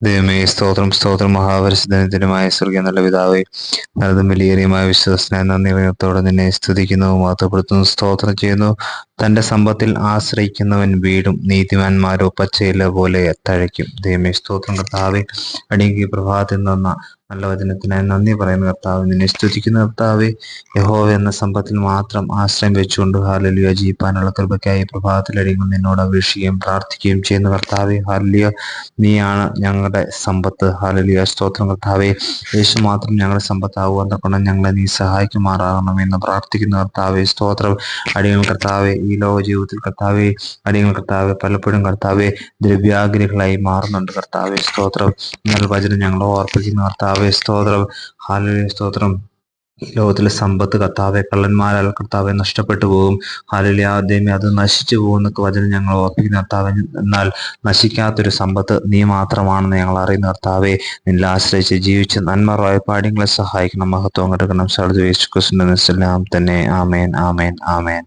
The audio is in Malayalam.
ദൈവമേ സ്തോത്രം സ്തോത്രം മഹാപരിശുദ്ധനത്തിനുമായ സ്വർഗീയ നല്ല പിതാവേ നല്ലതും വലിയേറിയമായ വിശ്വസനായ നന്ദി വിനയത്തോടെ നിന്നെ സ്തുതിക്കുന്നു മാത്തപ്പെടുത്തുന്നു സ്തോത്രം ചെയ്യുന്നു. തന്റെ സമ്പത്തിൽ ആശ്രയിക്കുന്നവൻ വീടും നീതിമാന്മാരോ പച്ചയില പോലെ തഴയ്ക്കും. ദൈവമേ സ്തോത്രം കർത്താവെ അടിയങ്കി പ്രഭാതത്തിൽ നിന്ന നല്ല വചനത്തിനായി നന്ദി പറയുന്ന കർത്താവ്. നിന്നെ സ്തുതിക്കുന്ന കർത്താവെ. യഹോവ എന്ന സമ്പത്തിൽ മാത്രം ആശ്രയം വെച്ചുകൊണ്ട് ഹാലലിയ ജീപ്പാനുള്ള കൃപയ്ക്കായി പ്രഭാതത്തിലടിയങ്ങൾ നിന്നോട് അപേക്ഷിക്കുകയും പ്രാർത്ഥിക്കുകയും ചെയ്യുന്ന കർത്താവെ. ഹാലലിയ നീയാണ് ഞങ്ങളുടെ സമ്പത്ത്. ഹാലലിയ സ്തോത്രം കർത്താവെ. യേശു മാത്രം ഞങ്ങളുടെ സമ്പത്താകുവാൻ തക്കണം ഞങ്ങളെ നീ സഹായിക്കുമാറാകണം എന്ന് പ്രാർത്ഥിക്കുന്ന കർത്താവെ. സ്തോത്രം. അടിയങ്ങൾ കർത്താവെ ഈ ലോക ജീവിതത്തിൽ കർത്താവെ അടിയങ്ങൾ കർത്താവെ പലപ്പോഴും കർത്താവെ ദ്രവ്യാഗ്രഹികളായി മാറുന്നുണ്ട് കർത്താവെ. സ്തോത്രം. എന്നാൽ വചനം ഞങ്ങളെ ഓർപ്പിക്കുന്ന കർത്താവെ. സ്തോത്രം. ഹാലലിയ സ്തോത്രം. ലോകത്തിലെ സമ്പത്ത് കർത്താവെ കള്ളന്മാരാൽ കർത്താവെ നഷ്ടപ്പെട്ടു പോകും. ഹാലിലെ ആദ്യമേ അത് നശിച്ചു പോകുന്നൊക്കെ വചനം ഞങ്ങൾ ഓർപ്പിക്കുന്ന കർത്താവെ. എന്നാൽ നശിക്കാത്തൊരു സമ്പത്ത് നീ മാത്രമാണെന്ന് ഞങ്ങൾ അറിയുന്ന കർത്താവെ. നിന്നെ ആശ്രയിച്ച് ജീവിച്ച് നന്മ റോയപ്പാടിങ്ങളെ സഹായിക്കണം. മഹത്വം കിടക്കണം സർജ് യേശു ക്വസ്റ്റിന്റെ തന്നെ. ആമേൻ ആമേൻ ആമേൻ.